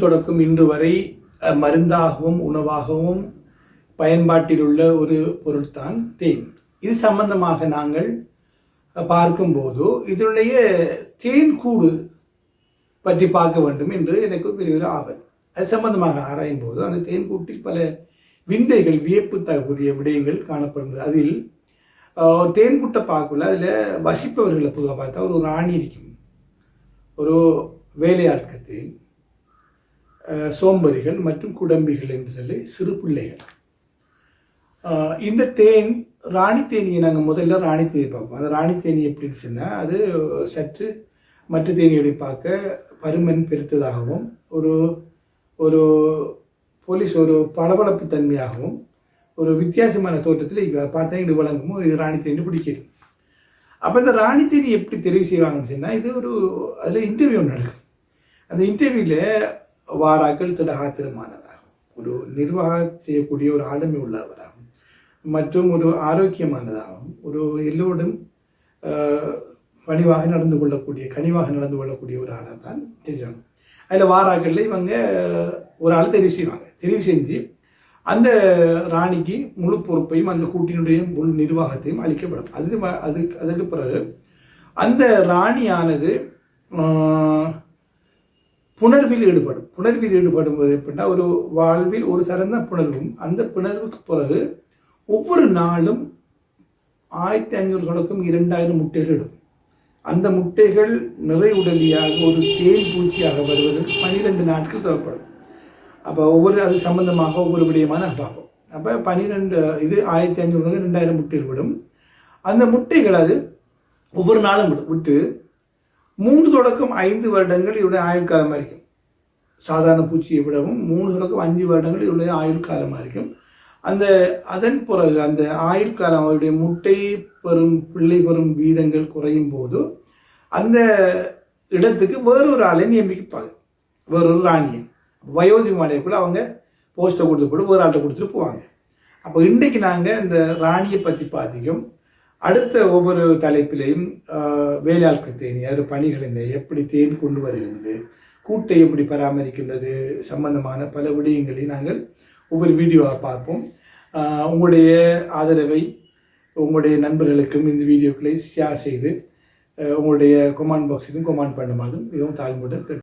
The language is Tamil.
காலம் தொடக்கும் இன்று வரை மருந்தாகவும் உணவாகவும் பயன்பாட்டில் உள்ள ஒரு பொருள்தான் தேன். இது சம்பந்தமாக நாங்கள் பார்க்கும்போது இதனுடைய தேன் கூடு பற்றி பார்க்க வேண்டும் என்று எனக்கு பெரிய ஒரு ஆவல். அது சம்பந்தமாக ஆராயும் போது அந்த தேன் கூட்டில் பல விந்தைகள் வியப்பு தரக்கூடிய விடயங்கள் காணப்படுகிறது அதில் தேன் கூட்டை பார்க்கல அதில் வசிப்பவர்களை பொதுவாக பார்த்தா ஒரு ராணி இருக்கும். ஒரு வேலையாட்கள் தேன். சோம்பரிகள் மற்றும் குடம்பிகள் என்று சொல்லி சிறு பிள்ளைகள். இந்த தேன் ராணி தேனியை நாங்கள் முதல்ல ராணி தேனி பார்ப்போம். அந்த ராணி தேனி எப்படின்னு சொன்னால் அது சற்று மற்ற தேனியோட பார்க்க பருமன் பெருத்ததாகவும் ஒரு ஒரு போலீஸ் ஒரு பளபளப்பு தன்மையாகவும் ஒரு வித்தியாசமான தோற்றத்தில் பார்த்தா இது வழங்குமோ இது ராணி தேனி பிடிக்கிறது. அப்போ இந்த ராணி தேனி எப்படி தெரிவு செய்வாங்கன்னு சொன்னால் இது ஒரு அதில் இன்டர்வியூ நடக்கும் அந்த இன்டர்வியூவில் வாராக்கள் திட ஆத்திரமானதாகும். ஒரு நிர்வாகம் செய்யக்கூடிய ஒரு ஆளுமை உள்ளவராகும். மற்றும் ஒரு ஆரோக்கியமானதாகும். ஒரு எல்லோரும் பணிவாக நடந்து கொள்ளக்கூடிய கனிவாக நடந்து கொள்ளக்கூடிய ஒரு ஆளாக தான் தெரியும். அதில் வாராக்களில் இவங்க ஒரு ஆள் தெரிவு செய்வாங்க. தெரிவு செஞ்சு அந்த ராணிக்கு முழு பொறுப்பையும் அந்த கூட்டினுடைய முழு நிர்வாகத்தையும் அளிக்கப்படும். அது அது அதற்கு பிறகு அந்த ராணியானது புணர்வில் ஈடுபடும். புணர்வில் ஈடுபடும் போது எப்படின்னா ஒரு வாழ்வில் ஒரு சிறந்த புணர்வும் அந்த புணர்வுக்கு பிறகு ஒவ்வொரு நாளும் ஆயிரத்தி ஐநூறு தொடக்கம் இரண்டாயிரம் முட்டைகள் இடும் அந்த முட்டைகள் நிறைவுடலியாக ஒரு தேன் பூச்சியாக வருவதற்கு பனிரெண்டு நாட்கள் தேவைப்படும். அப்போ ஒவ்வொரு அது சம்பந்தமாக ஒவ்வொரு விடயமான பார்ப்போம். அப்போ பனிரெண்டு இது ஆயிரத்தி ஐநூறு ரெண்டாயிரம் முட்டைகள் விடும். அந்த முட்டைகள் அது ஒவ்வொரு நாளும் விடும். விட்டு மூன்று தொடக்கம் ஐந்து வருடங்கள் இவருடைய ஆயுள் காலமாக இருக்கும் சாதாரண பூச்சியை விடவும் மூணு தொடக்கம் அஞ்சு வருடங்கள் இவருடைய ஆயுள் காலமாக இருக்கும் அந்த அதன் பிறகு அந்த ஆயுள் காலம் அவருடைய முட்டை பெறும் பிள்ளை பெறும் வீதங்கள் குறையும் போது அந்த இடத்துக்கு வேறொரு ஆளை நியமிப்பாங்க. வேறொரு ராணியை வயோதிகமானைக்குள்ள அவங்க போஸ்ட்டை கொடுத்து போட்டு வேறு ஆள்கிட்ட கொடுத்துட்டு போவாங்க. அப்போ இன்றைக்கு நாங்கள் இந்த ராணியை பற்றி பார்த்திக்கும் அடுத்த ஒவ்வொரு தலைப்பிலையும் ஆஹ், வேலையாட்கள் தேனி அது பணிகள் என்ன எப்படி தேன் கொண்டு வருகிறது கூட்டை எப்படி பராமரிக்கின்றது சம்பந்தமான பல விடயங்களை நாங்கள் ஒவ்வொரு வீடியோவாக பார்ப்போம். உங்களுடைய ஆதரவை உங்களுடைய நண்பர்களுக்கும் இந்த வீடியோக்களை ஷேர் செய்து உங்களுடைய கொமாண்ட் பாக்ஸிலும் கொமாண்ட் பண்ணுமாறும் மிகவும் தாழ்மையுடன் கேட்டு